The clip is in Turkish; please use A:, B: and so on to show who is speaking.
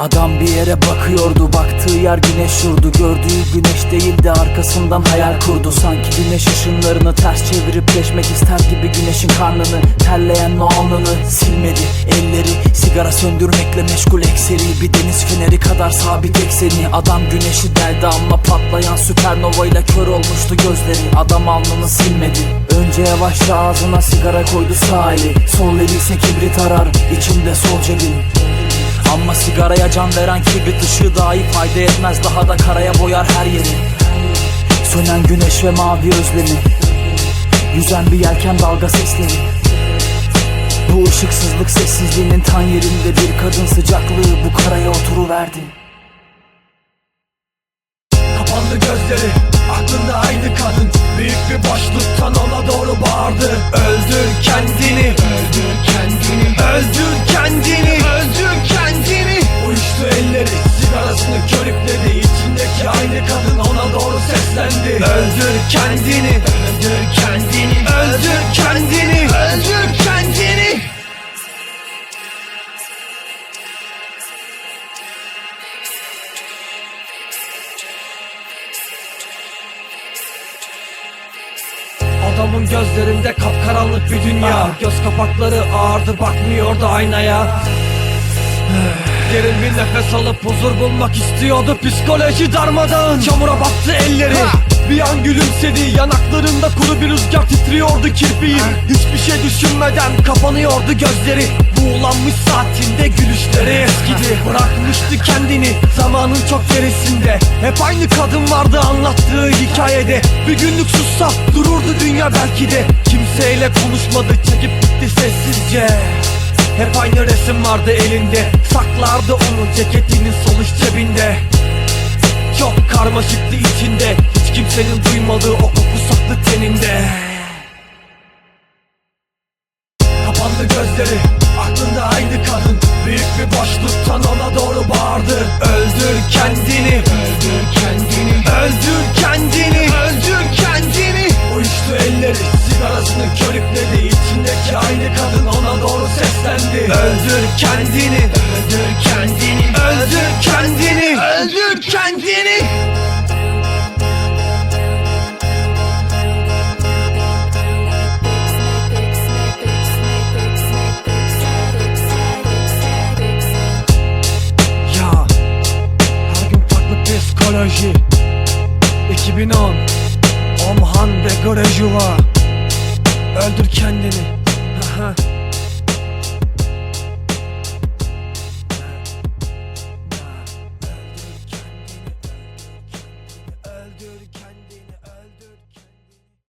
A: Adam bir yere bakıyordu Baktığı yer güneş yurdu Gördüğü güneş değildi arkasından hayal kurdu. Sanki güneş ışınlarını ters çevirip geçmek ister gibi Güneşin karnını terleyen o alnını silmedi. Elleri sigara söndürmekle meşgul ekseri. Bir deniz feneri kadar sabit ekseni. Adam güneşi deldi ama patlayan süpernova ile kör olmuştu gözleri. Adam alnını silmedi. Önce yavaşça ağzına sigara koydu sağ eli Sol eli ise kibrit arar içinde sol cebin ama sigaraya can veren kibrit ışığı dahi fayda etmez. Daha da karaya boyar her yeri. Sönen güneş ve mavi özlemi. Yüzen bir yelken dalga sesleri. Bu ışıksızlık sessizliğinin tan yerinde Bir kadın sıcaklığı bu karaya oturuverdi.
B: Kapandı gözleri aklında aynı kadın. Büyük bir boşluktan ona doğru bağırdı. Öldür kendini. Öldür kendini. Öldür kendini kendini. Öldür kendini. Öldür kendini. Öldür kendini. Adamın gözlerinde kapkaranlık bir dünya. Göz kapakları ağırdı bakmıyordu aynaya Derin bir nefes alıp huzur bulmak istiyordu Psikoloji darmadan. Çamura battı elleri. Bir an gülümsedi. Yanaklarında kuru bir rüzgar titriyordu kirpiği. Hiçbir şey düşünmeden kapanıyordu gözleri. Buğulanmış saatinde gülüşleri eskidi. Bırakmıştı kendini zamanın çok gerisinde. Hep aynı kadın vardı anlattığı hikayede. Bir günlük sussa dururdu dünya belki de. Kimseyle konuşmadı çekip gitti sessizce hep aynı resim vardı elinde. Saklardı onu ceketinin sol cebinde. Çok karmaşıktı içinde. Hiç kimsenin duymadığı o koku saklı teninde. Kapandı gözleri. Aklında aynı kadın. Büyük bir boşluktan ona doğru bağırdı. Öldür kendini. Öldür kendini. Öldür kendini. Öldür kendini. Uyuştu elleri sigarasını körükledi İçindeki aynı kadın Öldür kendini. Öldür kendini. Öldür kendini. Öldür kendini. Ya Her gün farklı psikoloji. 2010 Omhan ve Gorejuva Öldür kendini. Aha.